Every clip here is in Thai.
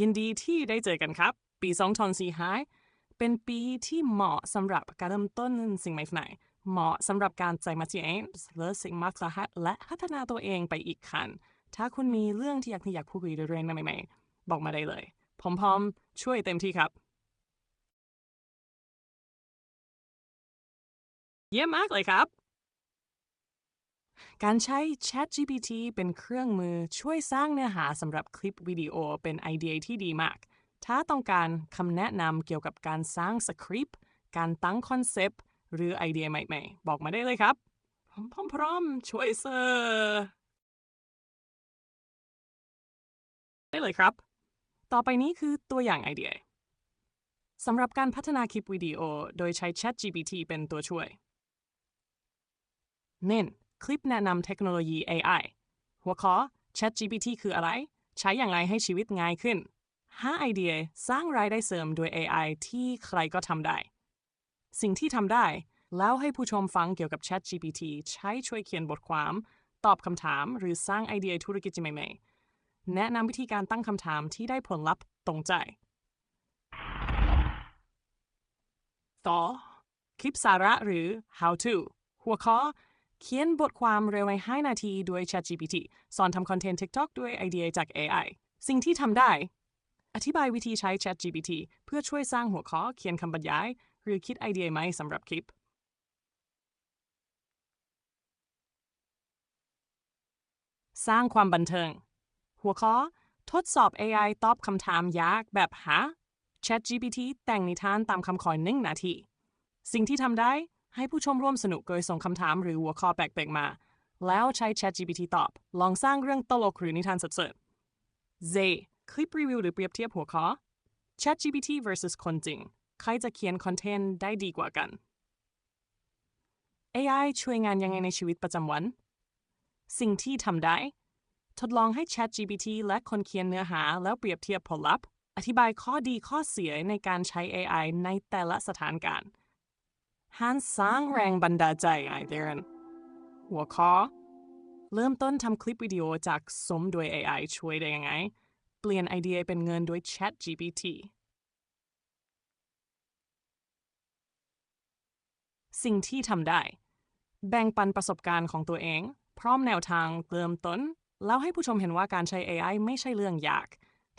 ยินดีที่ได้เจอกันครับ ปี2045เป็นปีที่เหมาะสำหรับการเริ่มต้นสิ่งใหม่ๆเหมาะสำหรับการใจมาที่เองเลิสิ่งมักสหัสและพัฒนาตัวเองไปอีกขั้นถ้าคุณมีเรื่องที่อยากที่อยากพูดคุยเรื่องใหม่ๆบอกมาได้เลยผมพร้อมช่วยเต็มที่ครับ เยี่ยมมากเลยครับ การใช้ ChatGPT เป็นเครื่องมือช่วยสร้างเนื้อหาสำหรับคลิปวิดีโอเป็นไอเดียที่ดีมาก ถ้าต้องการคำแนะนำเกี่ยวกับการสร้างสคริปต์ การตั้งคอนเซปต์ หรือไอเดียใหม่ๆ บอกมาได้เลยครับ ผมพร้อมช่วยเซอร์ได้เลยครับ ต่อไปนี้คือตัวอย่างไอเดียสำหรับการพัฒนาคลิปวิดีโอ โดยใช้ ChatGPT เป็นตัวช่วย เน้น คลิปแนะนำเทคโนโลยี AI หัวข้อ ChatGPT คืออะไร ใช้อย่างไรให้ชีวิตง่ายขึ้นหาไอเดียสร้างรายได้เสริมโดย AI ที่ใครก็ทำได้ สิ่งที่ทำได้ แล้วให้ผู้ชมฟังเกี่ยวกับ ChatGPT ใช้ช่วยเขียนบทความ ตอบคำถาม หรือสร้างไอเดียธุรกิจใหม่ๆ แนะนำวิธีการตั้งคำถามที่ได้ผลลัพธ์ตรงใจ ต่อ คลิปสาระหรือ how to หัวข้อ เขียนบทความเร็วใน 5 นาทีด้วย ChatGPT สอนทำคอนเทนต์ TikTok ด้วยไอเดียจาก AI สิ่งที่ทำได้ อธิบายวิธีใช้ ChatGPT เพื่อช่วยสร้างหัวข้อเขียนคำบรรยาย หรือคิดไอเดียใหม่สำหรับคลิป สร้างความบันเทิง หัวข้อ ทดสอบ AI ตอบคำถามยากแบบหา ChatGPT แต่งนิทานตามคำขอหนึ่งนาที สิ่งที่ทำได้ ให้ผู้ชมร่วมสนุกโดยส่งคำถามหรือหัวข้อแปลกๆมา แล้วใช้ ChatGPT ตอบ ลองสร้างเรื่องตลกหรือนิทานสดๆ Z คลิปรีวิวหรือเปรียบเทียบหัวข้อ ChatGPT versus คนจริง ใครจะเขียนคอนเทนต์ได้ดีกว่ากัน AI ช่วยงานยังไงในชีวิตประจำวัน สิ่งที่ทำได้ ทดลองให้ ChatGPT และคนเขียนเนื้อหาแล้วเปรียบเทียบผลลัพธ์ อธิบายข้อดีข้อเสียในการใช้ AI ในแต่ละสถานการณ์ หารสร้างแรงบันดาลใจไอเดียนหัวข้อ เริ่มต้นทำคลิปวิดีโอจากสมโดย AI ช่วยได้ยังไง เปลี่ยนไอเดียเป็นเงินด้วย ChatGPT สิ่งที่ทำได้ แบ่งปันประสบการณ์ของตัวเอง พร้อมแนวทางเริ่มต้นแล้วให้ผู้ชมเห็นว่าการใช้ AI ไม่ใช่เรื่องยาก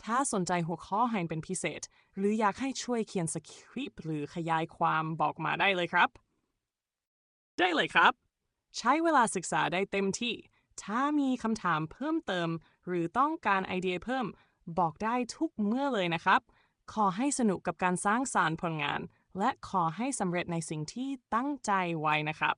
ถ้าสนใจหัวข้อให้เป็นพิเศษ หรืออยากให้ช่วยเขียนสคริปต์หรือขยายความบอกมาได้เลยครับ ได้เลยครับ ใช้เวลาศึกษาได้เต็มที่ ถ้ามีคำถามเพิ่มเติม หรือต้องการไอเดียเพิ่ม บอกได้ทุกเมื่อเลยนะครับ ขอให้สนุกกับการสร้างสารรค์ผลงาน และขอให้สำเร็จในสิ่งที่ตั้งใจไว้นะครับ